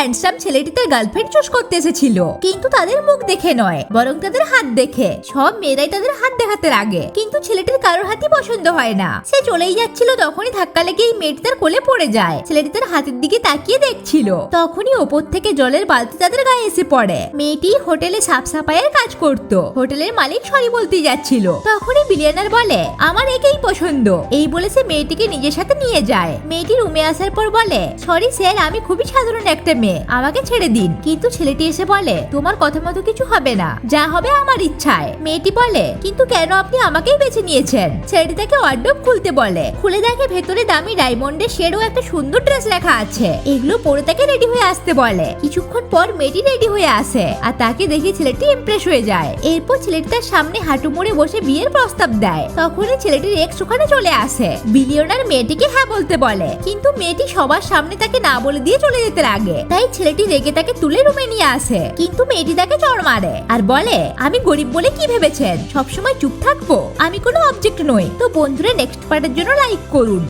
Handsome ছেলেটি তার girlfriend choose করতে এসেছিল। কিন্তু তাদের মুখ দেখে নয়, বরং তাদের হাত দেখে। সব মেয়েরাই তাদের হাত দেখাতে লাগে কিন্তু ছেলেটির কারোর হাতই পছন্দ হয় না। সে চলেই যাচ্ছিল তখনই ধাক্কা লেগে এই মেয়েটি তার কোলে পড়ে যায়। ছেলেটি তার হাতের দিকে তাকিয়ে দেখছিল। তখনই ওপর থেকে জলের বালতি তাদের গায়ে এসে পড়ে। মেয়েটি হোটেলে সাফ সাফাইয়ের কাজ করত। হোটেলের মালিক সরি বলতে যাচ্ছিল। তখনই বিলিয়নার বলে, আমার একেই পছন্দ। এই বলে সে মেয়েটিকে নিজের সাথে নিয়ে যায়। মেয়েটি রুমে আসার পর বলে, সরি স্যার, আমি খুবই সাধারণ একটা মেয়ে। আমাকে ছেড়ে দিন। কিন্তু ছেলেটি এসে বলে, তোমার কথা মতো কিছু হবে না। যা হবে আমার ইচ্ছায়। মেয়েটি বলে, কিন্তু কেন আপনি আমাকেই বেছে নিয়েছেন? ছেলেটি তাকে ওয়ার্ডরোব খুলতে বলে। খুলে দেখে ভেতরে দামি ডায়মন্ডের শেরও একটা সুন্দর ড্রেস রাখা আছে। এগুলো পরে তাকে রেডি হয়ে আসতে বলে। কিছুক্ষণ পর মেয়েটি রেডি হয়ে আসে আর তাকে দেখে ছেলেটি ইমপ্রেস হয়ে যায়। এরপর ছেলেটি তার সামনে হাঁটু মুড়ে বসে বিয়ের প্রস্তাব দেয়। তখনই ছেলেটির এক্স ওখানে চলে আসে। বিলিয়নার মেয়েটিকে হ্যাঁ বলতে বলে। কিন্তু মেয়েটি সবার সামনে তাকে না বলে দিয়ে চলে যেতে লাগে। তাই ছেলেটি রেগে তাকে তুলে রুমে নিয়ে আসে। কিন্তু মেয়েটি তাকে চড় মারে আর বলে, আমি গরিব বলে কি ভেবেছেন? সবসময় চুপ থাকব। আমি কোনো অবজেক্ট নই। তো বন্ধুরা নেক্সট পার্টের জন্য লাইক করুন।